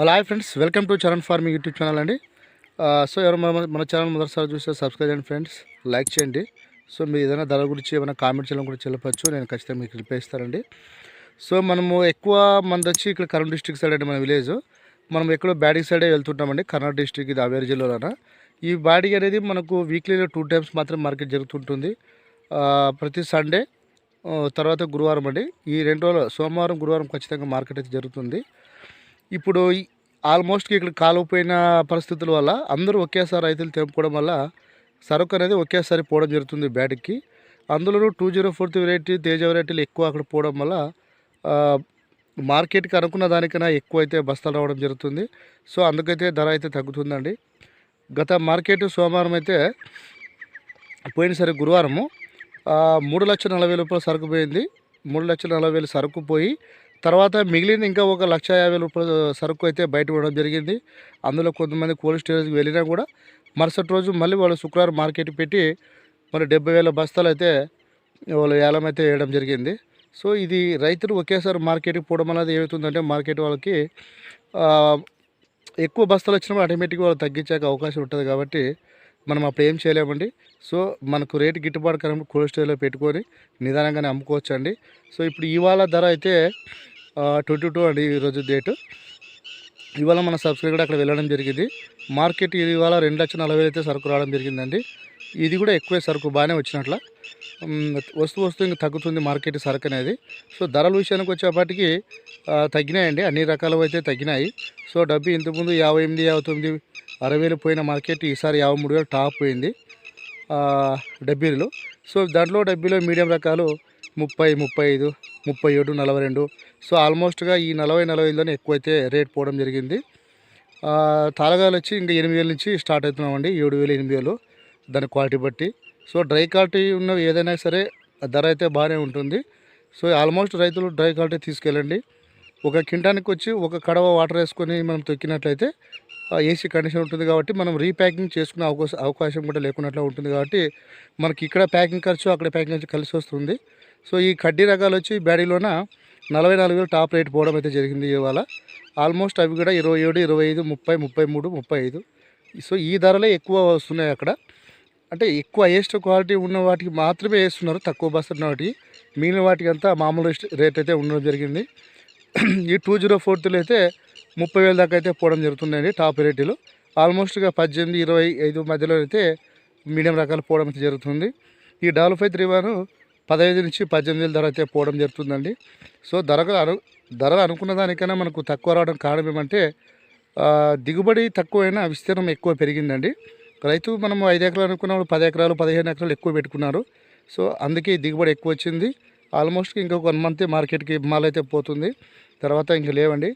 Hello hi friends welcome to Charan farming YouTube channel అండి. So ఎవరు మన channel మొదటిసారి చూస్తే సబ్స్క్రైబ్ చేయండి ఫ్రెండ్స్ లైక్ చేయండి. సో మీరు ఏదైనా ధర గురించి ఏమైనా కామెంట్ చేయడం కూడా చెప్పచ్చు నేను ఖచ్చితంగా మీకు రిప్లై ఇస్తానండి. సో మనము ఎక్కువ మంది వచ్చి ఇక్కడ కర్నూలు డిస్ట్రిక్ట్ సైడ్ అండి మన విలేజ్ మనం ఎక్కడో బ్యాడీ సైడే వెళ్తుంటామండి కర్నూలు డిస్ట్రిక్ట్ ఇది అవేర్ జిల్లాలోన. ఈ బాడీ అనేది మనకు వీక్లీలో టూ టైమ్స్ మాత్రం మార్కెట్ జరుగుతుంటుంది. ప్రతి సండే తర్వాత గురువారం అండి. ఈ రెండు రోజులు సోమవారం గురువారం ఖచ్చితంగా మార్కెట్ అయితే జరుగుతుంది. ఇప్పుడు ఆల్మోస్ట్గా ఆల్మోస్ట్ ఇక్కడ కాలుపోయిన పరిస్థితుల వల్ల అందరూ ఒకేసారి రైతులు తెంపుకోవడం వల్ల సరుకు అనేది ఒకేసారి పోవడం జరుగుతుంది బ్యాట్కి అందులోనూ two zero fourth variety Teja వెరైటీలు ఎక్కువ అక్కడ పోవడం వల్ల మార్కెట్కి అనుకున్న దానికన్నా ఎక్కువ అయితే బస్తాలు రావడం జరుగుతుంది. సో అందుకైతే ధర అయితే తగ్గుతుందండి. గత మార్కెట్ సోమవారం అయితే పోయినసరి గురువారము మూడు లక్షల నలభై రూపాయల సరుకు పోయింది. మూడు లక్షల నలభై వేలు సరుకు పోయి తర్వాత మిగిలిన ఇంకా ఒక లక్ష యాభై రూపాయల సరుకు అయితే బయట ఇవ్వడం జరిగింది. అందులో కొంతమంది కోల్డ్ స్టోరేజ్కి వెళ్ళినా కూడా మరుసటి రోజు మళ్ళీ వాళ్ళు శుక్రవారం మార్కెట్ పెట్టి మరి డెబ్బై వేల బస్తాలు అయితే వాళ్ళు ఏలం అయితే వేయడం జరిగింది. సో ఇది రైతులు ఒకేసారి మార్కెట్కి పోవడం అనేది ఏమవుతుందంటే మార్కెట్ వాళ్ళకి ఎక్కువ బస్తాలు వచ్చినప్పుడు ఆటోమేటిక్గా వాళ్ళు తగ్గించాక అవకాశం ఉంటుంది కాబట్టి మనం అప్పుడు ఏం చేయలేమండి. సో మనకు రేటు గిట్టుబాటు కరెంట్ కోల్డ్ స్టోరేజ్లో పెట్టుకొని నిదానంగానే అమ్ముకోవచ్చండి. సో ఇప్పుడు ఇవాళ ధర అయితే ట్వంటీ టూ అండి ఈరోజు డేటు ఇవాళ మన సబ్స్క్రైబర్ అక్కడ వెళ్ళడం జరిగింది. మార్కెట్ ఇవాళ రెండు లక్షల నలభై అయితే సరుకు రావడం జరిగిందండి. ఇది కూడా ఎక్కువే సరుకు బాగానే వచ్చినట్ల. ఉమ్, వస్తూ వస్తూ ఇంకా తగ్గుతుంది మార్కెట్ సరుకు అనేది. సో ధరల విషయానికి వచ్చేపాటికి తగ్గినాయండి. అన్ని రకాలు అయితే తగ్గినాయి. సో డబ్బు ఇంతకుముందు యాభై ఎనిమిది యాభై తొమ్మిది అరవై వేలు పోయిన మార్కెట్ ఈసారి యాభై మూడు వేలు టాప్ పోయింది. డబ్బీలు. సో దాంట్లో డబ్బీలో మీడియం రకాలు ముప్పై ముప్పై ఐదు ముప్పై ఏడు నలభై రెండు. సో ఆల్మోస్ట్గా ఈ నలభై నలభై ఐదులోనే ఎక్కువైతే రేట్ పోవడం జరిగింది. ఆ, వచ్చి ఇంకా ఎనిమిది వేల నుంచి స్టార్ట్ అవుతున్నామండి. ఏడు వేలు ఎనిమిది వేలు దాని క్వాలిటీ బట్టి. సో డ్రై క్వాలిటీ ఉన్నవి ఏదైనా సరే ధర అయితే బాగానే ఉంటుంది. సో ఆల్మోస్ట్ రైతులు డ్రై క్వాలిటీ తీసుకెళ్ళండి. ఒక కింటానికి వచ్చి ఒక కడవ వాటర్ వేసుకొని మనం తొక్కినట్లయితే ఏసీ కండిషన్ ఉంటుంది కాబట్టి మనం రీప్యాకింగ్ చేసుకునే అవకాశం అవకాశం కూడా లేకున్నట్లు ఉంటుంది కాబట్టి మనకి ఇక్కడ ప్యాకింగ్ ఖర్చు అక్కడ ప్యాకింగ్ ఖర్చు కలిసి వస్తుంది. సో ఈ కడ్డీ రకాలు వచ్చి బ్యాడీలోన నలభై నాలుగు వేలు టాప్ రేట్ పోవడం అయితే జరిగింది ఇవాళ. ఆల్మోస్ట్ అవి కూడా ఇరవై ఏడు ఇరవై ఐదు ముప్పై ముప్పై మూడు ముప్పై ఐదు. సో ఈ ధరలే ఎక్కువ వస్తున్నాయి అక్కడ. అంటే ఎక్కువ హైయెస్ట్ క్వాలిటీ ఉన్న వాటికి మాత్రమే వేస్తున్నారు తక్కువ బస్సు వాటికి. మిగిలిన వాటికి అంతా మామూలు రేట్ అయితే ఉండడం జరిగింది. ఈ టూ జీరో ఫోర్త్లో అయితే ముప్పై వేల దాకా అయితే పోవడం జరుగుతుందండి టాప్ రేటులు. ఆల్మోస్ట్గా పద్దెనిమిది ఇరవై ఐదు మధ్యలో అయితే మీడియం రకాలు పోవడం అయితే జరుగుతుంది. ఈ డాల్ ఫైవ్ త్రీ వన్ పదహైదు నుంచి పద్దెనిమిది వేల ధర అయితే పోవడం జరుగుతుందండి. సో ధరలు అను ధరలు అనుకున్న దానికన్నా మనకు తక్కువ రావడం కారణం ఏమంటే దిగుబడి తక్కువైనా విస్తీర్ణం ఎక్కువ పెరిగిందండి. రైతు మనం ఐదు ఎకరాలు అనుకున్నాము పది ఎకరాలు పదిహేను ఎకరాలు ఎక్కువ పెట్టుకున్నారు. సో అందుకే దిగుబడి ఎక్కువ వచ్చింది. ఆల్మోస్ట్ ఇంకొక వన్ మంత్ మార్కెట్కి మాల్ అయితే పోతుంది. తర్వాత ఇంక లేవండి.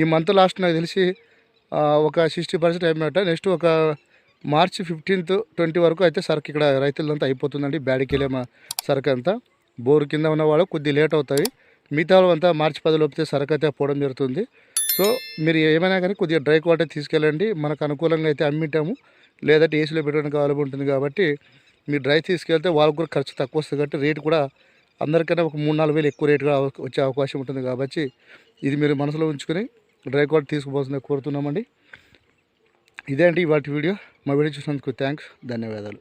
ఈ మంత్ లాస్ట్ నాకు తెలిసి ఒక సిక్స్టీ పర్సెంట్ అయిపోయినట్ట నెక్స్ట్ ఒక మార్చి ఫిఫ్టీన్త్ ట్వంటీ వరకు అయితే సరుకు ఇక్కడ రైతులంతా అయిపోతుందండి. బ్యాడికి మా సరుకు అంతా. బోరు కింద ఉన్న వాళ్ళు కొద్ది లేట్ అవుతాయి. మిగతా వాళ్ళు అంతా మార్చి పది లోపితే సరుకు అయితే పోవడం జరుగుతుంది. సో మీరు ఏమైనా కానీ కొద్దిగా డ్రై క్వాలిటీ తీసుకెళ్ళండి. మనకు అనుకూలంగా అయితే అమ్మిటాము. లేదంటే ఏసీలో పెట్టడానికి అవైలబుల్ ఉంటుంది కాబట్టి మీరు డ్రై తీసుకెళ్తే వాళ్ళకు కూడా ఖర్చు తక్కువ వస్తుంది కాబట్టి రేట్ కూడా అందరికన్నా ఒక మూడు నాలుగు వేలు ఎక్కువ రేటుగా వచ్చే అవకాశం ఉంటుంది కాబట్టి ఇది మీరు మనసులో ఉంచుకొని డ్రై క్వాలిటీ తీసుకుపోతుందని కోరుతున్నామండి. ఇదే అండి ఇవాటి వీడియో? మా వీడియో చూసినందుకు థ్యాంక్స్ ధన్యవాదాలు.